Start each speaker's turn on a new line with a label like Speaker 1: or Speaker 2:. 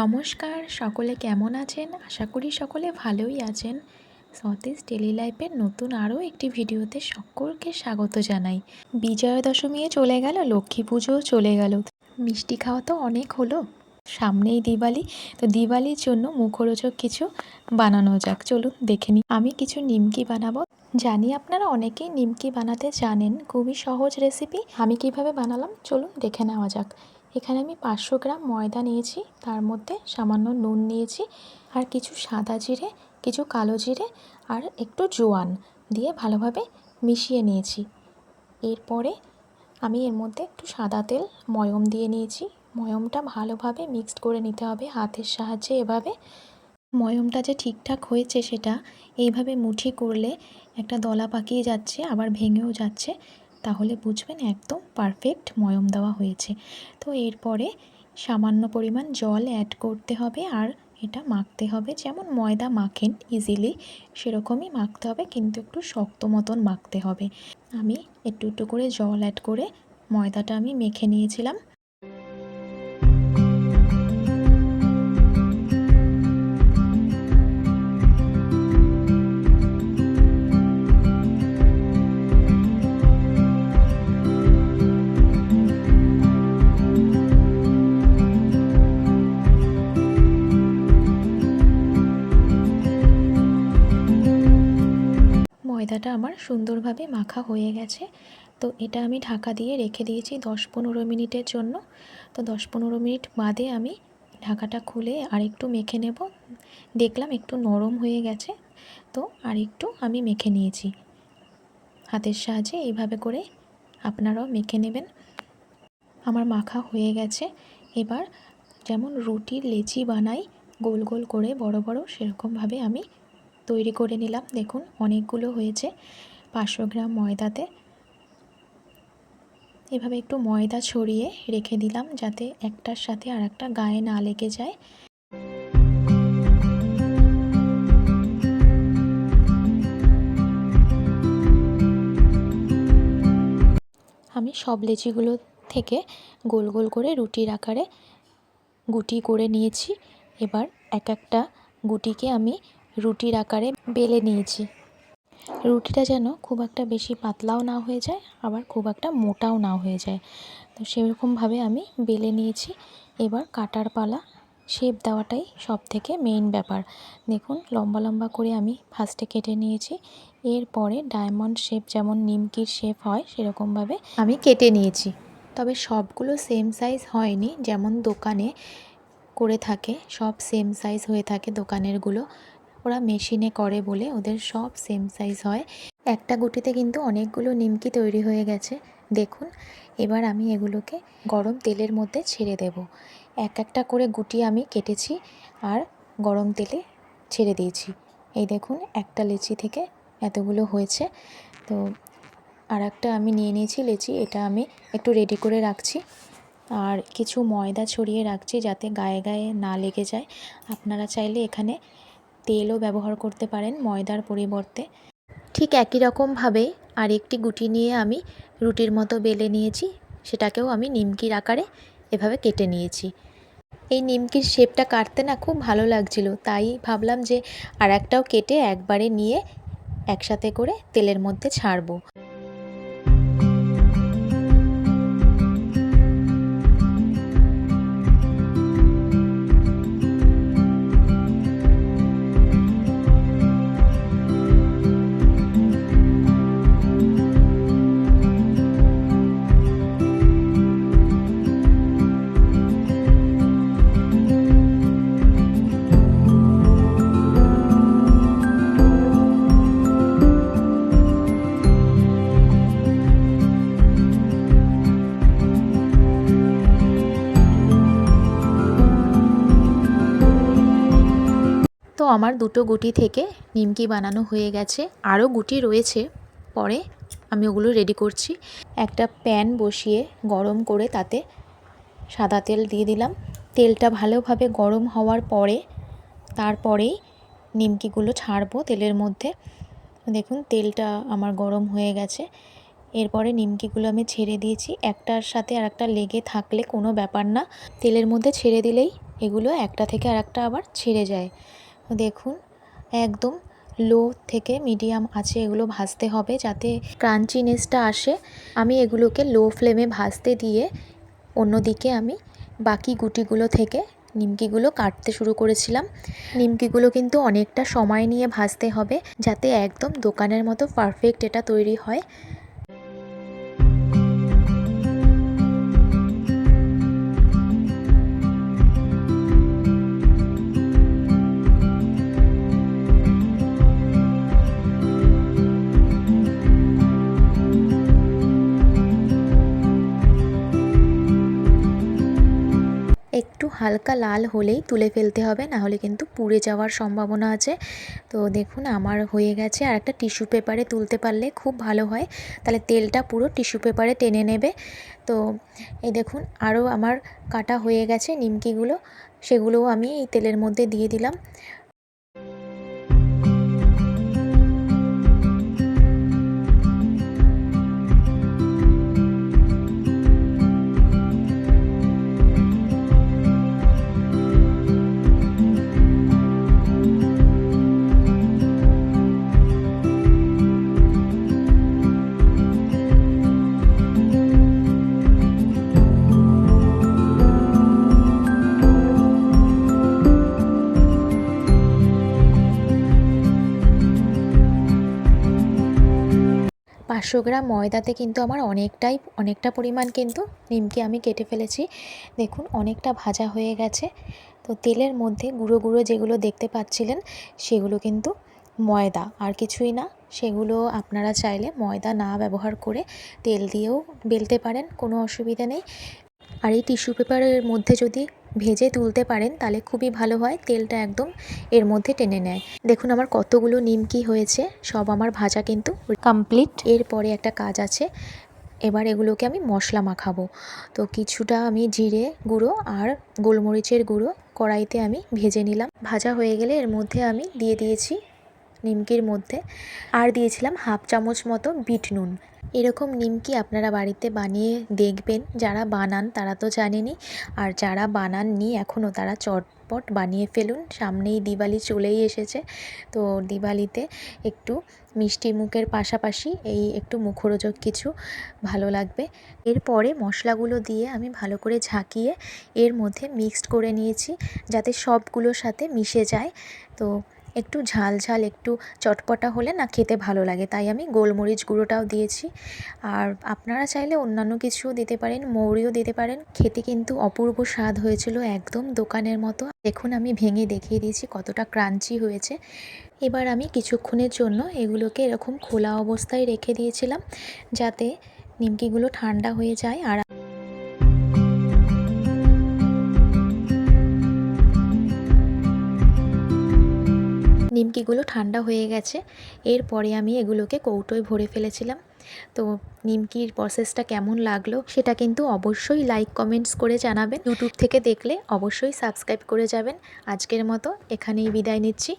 Speaker 1: নমস্কার, সকলে কেমন আছেন? আশা করি সকলে ভালোই আছেন। সতীশ ডেলি লাইফের নতুন আরও একটি ভিডিওতে সকলকে স্বাগত জানাই। বিজয়া দশমীও চলে গেল, লক্ষ্মী পুজোও চলে গেল। মিষ্টি খাওয়া তো অনেক হলো। সামনেই দিওয়ালি, তো দিওয়ালির জন্য মুখরোচক কিছু বানানো যাক। চলুন দেখে নিই। আমি কিছু নিমকি বানাবো। জানি আপনারা অনেকেই নিমকি বানাতে জানেন, খুবই সহজ রেসিপি আমি কীভাবে বানালাম? চলুন দেখে নেওয়া যাক। এখানে আমি পাঁচশো গ্রাম ময়দা নিয়েছি, তার মধ্যে সামান্য নুন নিয়েছি আর কিছু সাদা জিরে, কিছু কালো জিরে আর একটু জোয়ান দিয়ে ভালোভাবে মিশিয়ে নিয়েছি। এরপরে আমি এর মধ্যে একটু সাদা তেল, ময়ম দিয়ে নিয়েছি। ময়মটা ভালোভাবে মিক্সড করে নিতে হবে হাতের সাহায্যে এভাবে। ময়মটা যে ঠিকঠাক হয়েছে সেটা এইভাবে মুঠি করলে একটা দলা পাকিয়ে যাচ্ছে, আবার ভেঙেও যাচ্ছে। তাহলে বুঝবেন একদম পারফেক্ট ময়ম দেওয়া হয়েছে। তো এরপরে সামান্য পরিমাণ জল অ্যাড করতে হবে আর এটা মাখতে হবে। যেমন ময়দা মাখেন ইজিলি সেরকমই মাখতে হবে কিন্তু একটু শক্ত মতন মাখতে হবে। আমি একটু একটু করে জল অ্যাড করে ময়দাটা আমি মেখে নিয়েছিলাম। ময়দাটা আমার সুন্দরভাবে মাখা হয়ে গেছে। তো এটা আমি ঢাকা দিয়ে রেখে দিয়েছি দশ পনেরো মিনিটের জন্য। তো দশ পনেরো মিনিট বাদে আমি ঢাকাটা খুলে আর একটু মেখে নেব। দেখলাম একটু নরম হয়ে গেছে। তো আর একটু আমি মেখে নিয়েছি। হাতের সাহায্যে এইভাবে করে আপনারাও মেখে নেবেন। আমার মাখা হয়ে গেছে। এবার যেমন রুটির লেচি বানাই, গোল গোল করে বড় বড় সেরকমভাবে আমি তৈরি করে নিলাম। দেখুন, অনেকগুলো হয়েছে পাঁচশো গ্রাম ময়দাতে। এভাবে একটু ময়দা ছড়িয়ে রেখে দিলাম যাতে একটার সাথে আর একটা গায়ে না লেগে যায়। আমি সব লেচিগুলো থেকে গোল গোল করে রুটির আকারে গুটি করে নিয়েছি। এবার এক একটা গুটিকে আমি রুটির আকারে বেলে নিয়েছি। রুটিটা যেন খুব একটা বেশি পাতলাও না হয়ে যায়, আবার খুব একটা মোটাও না হয়ে যায়। তো সেরকমভাবে আমি বেলে নিয়েছি। এবার কাটার পালা, শেপ দেওয়াটাই সব থেকে মেইন ব্যাপার। দেখুন, লম্বা লম্বা করে আমি ফার্স্টে কেটে নিয়েছি। এরপরে ডায়মন্ড শেপ যেমন নিমকির শেপ হয়, সেরকমভাবে আমি কেটে নিয়েছি। তবে সবগুলো সেম সাইজ হয়নি, যেমন দোকানে করে থাকে, সব সেম সাইজ হয়ে থাকে দোকানেরগুলো। ওরা মেশিনে করে বলে ওদের সব সেম সাইজ হয়। একটা গুটিতে কিন্তু অনেকগুলো নিমকি তৈরি হয়ে গেছে। দেখুন, এবার আমি এগুলোকে গরম তেলের মধ্যে ছেড়ে দেব। এক একটা করে গুটি আমি কেটেছি আর গরম তেলে ছেড়ে দিয়েছি। এই দেখুন, একটা লেচি থেকে এতগুলো হয়েছে। তো আর একটা আমি নিয়ে নিয়েছি লেচি, এটা আমি একটু রেডি করে রাখছি। আর কিছু ময়দা ছড়িয়ে রাখছি যাতে গায়ে গায়ে না লেগে যায়। আপনারা চাইলে এখানে তেলও ব্যবহার করতে পারেন ময়দার পরিবর্তে। ঠিক একই রকমভাবে আরেকটি গুটি নিয়ে আমি রুটির মতো বেলে নিয়েছি, সেটাকেও আমি নিমকির আকারে এভাবে কেটে নিয়েছি। এই নিমকির শেপটা কাটতে না খুব ভালো লাগছিল, তাই ভাবলাম যে আর একটাও কেটে একবারে নিয়ে একসাথে করে তেলের মধ্যে ছাড়বো। আমার দুটো গুটি থেকে নিমকি বানানো হয়ে গেছে। আরও গুটি রয়েছে। পরে আমি ওগুলো রেডি করছি। একটা প্যান বসিয়ে গরম করে তাতে সাদা তেল দিয়ে দিলাম। তেলটা ভালোভাবে গরম হওয়ার পরে তারপরেই নিমকিগুলো ছাড়বো তেলের মধ্যে। দেখুন, তেলটা আমার গরম হয়ে গেছে। এরপরে নিমকিগুলো আমি ছেড়ে দিয়েছি। একটার সাথে আর একটা লেগে থাকলে কোনো ব্যাপার না। তেলের মধ্যে ছেড়ে দিলেই এগুলো একটা থেকে আর একটা আবার ছেড়ে যায়। দেখুন, একদম লো থেকে মিডিয়াম আছে এগুলো ভাজতে হবে যাতে ক্রাঞ্চিনেসটা আসে। আমি এগুলোকে লো ফ্লেমে ভাজতে দিয়ে অন্যদিকে আমি বাকি গুটিগুলো থেকে নিমকিগুলো কাটতে শুরু করেছিলাম। নিমকিগুলো কিন্তু অনেকটা সময় নিয়ে ভাজতে হবে যাতে একদম দোকানের মতো পারফেক্ট এটা তৈরি হয়। হালকা লাল হলেই তুলে ফেলতে হবে না হলে কিন্তু পুড়ে যাওয়ার সম্ভাবনা আছে। তো দেখুন, আমার হয়ে গেছে। আর একটা টিস্যু পেপারে তুলতে পারলে খুব ভালো হয়। তাহলে তেলটা পুরো টিস্যু পেপারে টেনে নেবে। তো এই দেখুন, আরও আমার কাটা হয়ে গেছে নিমকিগুলো। সেগুলোও আমি এই তেলের মধ্যে দিয়ে দিলাম। পাঁচশো গ্রাম ময়দাতে কিন্তু আমার অনেকটাই, অনেকটা পরিমাণ কিন্তু নিমকি আমি কেটে ফেলেছি। দেখুন, অনেকটা ভাজা হয়ে গেছে। তো তেলের মধ্যে গুঁড়ো গুঁড়ো যেগুলো দেখতে পাচ্ছিলেন, সেগুলো কিন্তু ময়দা। আর কিছুই না, সেগুলো আপনারা চাইলে ময়দা না ব্যবহার করে তেল দিয়েও বেলতে পারেন, কোনো অসুবিধা নেই। আর এই টিস্যু পেপারের মধ্যে যদি ভেজে তুলতে পারেন তাহলে খুবই ভালো হয় তেলটা একদম এর মধ্যে টেনে নেয়। দেখুন আমার কতগুলো নিমকি হয়েছে সব আমার ভাজা কিন্তু কমপ্লিট এরপরে একটা কাজ আছে এবার এগুলোকে আমি মশলা মাখাবো। তো কিছুটা আমি জিরে গুঁড়ো আর গোলমরিচের গুঁড়ো কড়াইতে আমি ভেজে নিলাম। ভাজা হয়ে গেলে এর মধ্যে আমি দিয়ে দিয়েছি নিমকির মধ্যে আর দিয়েছিলাম হাফ চামচ মতো বিট নুন। এরকম নিমকি আপনারা বাড়িতে বানিয়ে দেখবেন। যারা বানান তারা তো জানেনই। আর যারা বানাননি এখনও তারা চটপট বানিয়ে ফেলুন। সামনেই দিওয়ালি চলেই এসেছে। তো দিওয়ালিতে একটু মিষ্টি মুখের পাশাপাশি এই একটু মুখরোচক কিছু ভালো লাগবে। এরপরে মশলাগুলো দিয়ে আমি ভালো করে ঝাঁকিয়ে এর মধ্যে মিক্সড করে নিয়েছি। যাতে সবগুলোর সাথে মিশে যায়। তো একটু ঝাল ঝাল, একটু চটপটা হলে না খেতে ভালো লাগে। তাই আমি গোলমরিচ গুঁড়োটাও দিয়েছি। আর আপনারা চাইলে অন্যান্য কিছুও দিতে পারেন, মৌরিও দিতে পারেন। খেতে কিন্তু অপূর্ব স্বাদ হয়েছিল একদম দোকানের মতো। দেখুন আমি ভেঙে দেখিয়ে দিয়েছি কতটা ক্রাঞ্চি হয়েছে। এবার আমি কিছুক্ষণের জন্য এগুলোকে এরকম খোলা অবস্থায় রেখে দিয়েছিলাম যাতে নিমকিগুলো ঠান্ডা হয়ে যায়। আর নিমকিগুলো ঠান্ডা হয়ে গেছে। এরপরে আমি এগুলোকে কৌটোয় ভরে ফেলেছিলাম। তো নিমকির প্রসেসটা কেমন লাগল সেটা কিন্তু অবশ্যই লাইক কমেন্টস করে জানাবেন। ইউটিউব থেকে দেখলে অবশ্যই সাবস্ক্রাইব করে যাবেন। আজকের মতো এখানেই বিদায় নিচ্ছি।